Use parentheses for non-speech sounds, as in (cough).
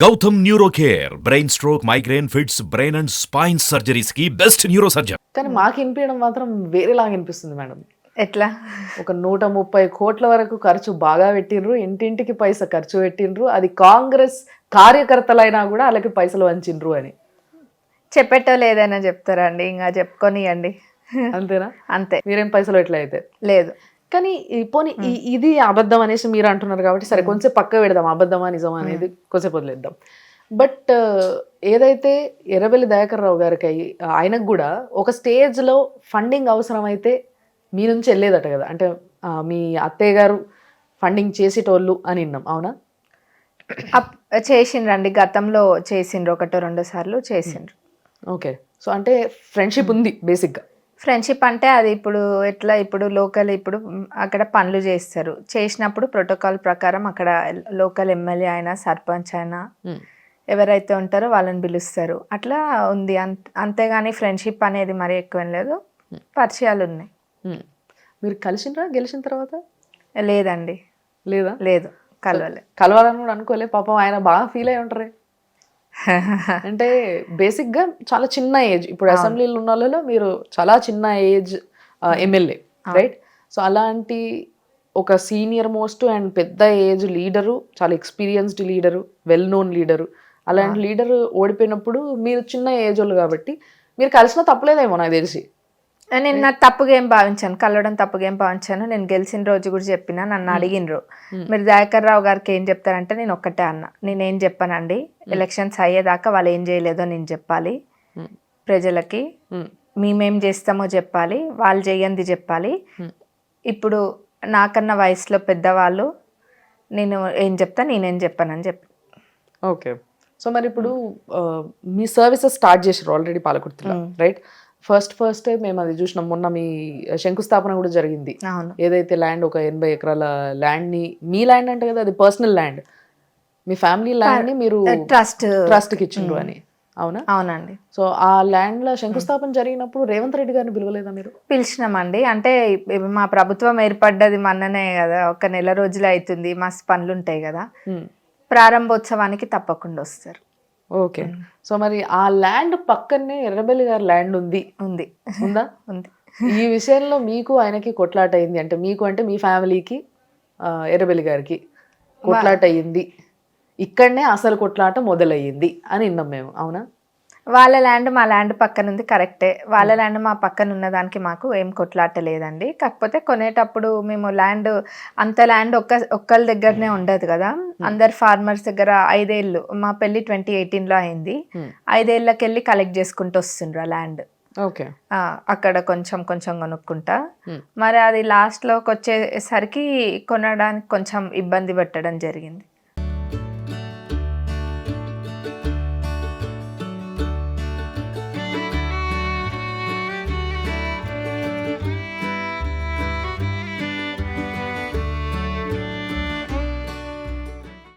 Gautam neuro care brain stroke migraine fits brain and spine సర్జరీస్కి best neuro surgeon కానీ మాకు వినిపించడం మాత్రం వేరేలాగా అనిపిస్తుంది మేడం. ఎట్లా? ఒక నూట ముప్పై కోట్ల వరకు ఖర్చు బాగా పెట్టిండ్రు ఇంటింటికి పైసా ఖర్చు పెట్టిండ్రు అది కాంగ్రెస్ కార్యకర్తలైనా కూడా వాళ్ళకి పైసలు వంచిండ్రు అని. చెప్పేటోళ్ళు ఏదైనా చెప్తారా అండి ఇంకా చెప్పుకొనియండి. అంతేనా? అంతే. మీరేం పైసలు ఎట్లా అయితే? లేదు. కానీ పోనీ ఈ- ఇది అబద్ధం అనేసి మీరు అంటున్నారు కాబట్టి సరే కొంచెం పక్క పెడదాం. అబద్ధమా నిజమా అనేది కొంచెం వదిలేద్దాం. బట్ ఏదైతే ఎర్రబెల్లి దయాకర్ రావు గారికి ఆయనకు కూడా ఒక stage లో ఫండింగ్ అవసరమైతే మీ నుంచి వెళ్ళేదట కదా. అంటే మీ అత్తయ్య గారు ఫండింగ్ చేసేటోళ్ళు అని విన్నాం. అవునా? చేసిండ్రండి గతంలో చేసిండ్రు ఒకటో రెండో సార్లు చేసిండ్రు. ఓకే. సో అంటే ఫ్రెండ్షిప్ ఉంది బేసిక్గా. ఫ్రెండ్షిప్ అంటే అది ఇప్పుడు ఎట్లా ఇప్పుడు లోకల్ ఇప్పుడు అక్కడ పనులు చేస్తారు. చేసినప్పుడు ప్రోటోకాల్ ప్రకారం అక్కడ లోకల్ ఎమ్మెల్యే అయినా సర్పంచ్ అయినా ఎవరైతే ఉంటారో వాళ్ళని పిలుస్తారు. అట్లా ఉంది. అంత అంతేగాని ఫ్రెండ్షిప్ అనేది మరి ఎక్కువ లేదు. పరిచయాలు ఉన్నాయి. మీరు కలిసిండ్రా? గెలిచిన తర్వాత? లేదండి. లేదా? లేదు. కలవలే. కలవాలని కూడా అనుకోలే. పాపం ఆయన బాగా ఫీల్ అయి ఉంటారే. (laughs) అంటే బేసిక్గా చాలా చిన్న ఏజ్. ఇప్పుడు అసెంబ్లీలో ఉన్న వాళ్ళలో మీరు చాలా చిన్న ఏజ్ ఎమ్మెల్యే రైట్? సో అలాంటి ఒక సీనియర్ మోస్ట్ అండ్ పెద్ద ఏజ్ లీడరు చాలా experienced leader well known leader అలాంటి లీడర్ ఓడిపోయినప్పుడు మీరు చిన్న ఏజ్ వాళ్ళు కాబట్టి మీరు కలిసిన తప్పలేదేమో నాకు తెలిసి. నేను నా తప్పుగా ఏం భావించాను కలవడం తప్పుగా ఏం భావించాను. నేను గెలిచిన రోజు కూడా చెప్పిన నన్ను అడిగినరు మీరు దయాకర్ రావు గారికి ఏం చెప్తారంటే నేను ఒక్కటే అన్న. నేనేం చెప్పానండి. ఎలక్షన్స్ అయ్యేదాకా వాళ్ళు ఏం చేయలేదో నేను చెప్పాలి. ప్రజలకి. మేమేం. చేస్తామో చెప్పాలి. వాళ్ళు చేయంది చెప్పాలి. ఇప్పుడు నాకన్నా వయసులో పెద్దవాళ్ళు నేను ఏం చెప్తా నేనేం చెప్పానని చెప్పి ఓకే. సో మరి ఇప్పుడు మీ సర్వీసెస్ స్టార్ట్ చేసారు ఆల్రెడీ పాలకుర్తిలో రైట్ ఫస్ట్ ఫస్ట్ మేము అది చూసినాం. మొన్న మీ శంకుస్థాపన కూడా జరిగింది. అవును. ఏదైతే ల్యాండ్ ఒక ఎనభై ఎకరాల ల్యాండ్ని మీ ల్యాండ్ అంటే కదా అది పర్సనల్ ల్యాండ్. మీ ఫ్యామిలీ ల్యాండ్ని మీరు ట్రస్ట్ ట్రస్ట్. కి ఇచ్చిండ్రు అని. అవునా? అవునండి. సో ఆ ల్యాండ్లో శంకుస్థాపన జరిగినప్పుడు రేవంత్ రెడ్డి గారిని పిలవలేదా మీరు? పిలిచినామండి. అంటే మా ప్రభుత్వం ఏర్పడ్డది మొన్ననే కదా ఒక నెల రోజులు అవుతుంది మస్తు పనులు ఉంటాయి కదా ప్రారంభోత్సవానికి తప్పకుండా వస్తారు. ఓకే. సో మరి ఆ ల్యాండ్ పక్కనే ఎర్రబెల్లి గారి ల్యాండ్ ఉంది. ఉంది. ఉందా? (laughs) ఉంది. ఈ విషయంలో మీకు ఆయనకి కొట్లాట అయింది అంటే మీకు అంటే మీ ఫ్యామిలీకి ఎర్రబెల్లి గారికి కొట్లాట అయ్యింది ఇక్కడనే అసలు కొట్లాట మొదలయ్యింది అని విన్నాం మేము. అవునా? వాళ్ళ ల్యాండ్ మా ల్యాండ్ పక్కన ఉంది కరెక్టే వాళ్ళ ల్యాండ్ మా పక్కన ఉన్న దానికి మాకు ఏం కొట్లాట లేదండి కాకపోతే కొనేటప్పుడు మేము ల్యాండ్ అంత ల్యాండ్ ఒక్క ఒక్కళ్ళ దగ్గరనే ఉండదు కదా. అందరు ఫార్మర్స్ దగ్గర ఐదేళ్ళు మా పెళ్ళి ట్వంటీ ఎయిటీన్లో అయింది. Hmm. ఐదేళ్ళకి వెళ్ళి కలెక్ట్ చేసుకుంటూ వస్తుండ్రు ఆ ల్యాండ్ ఓకే. అక్కడ కొంచెం కొంచెం కొనుక్కుంటా. Hmm. మరి అది లాస్ట్లోకి వచ్చేసరికి కొనడానికి కొంచెం ఇబ్బంది పెట్టడం జరిగింది.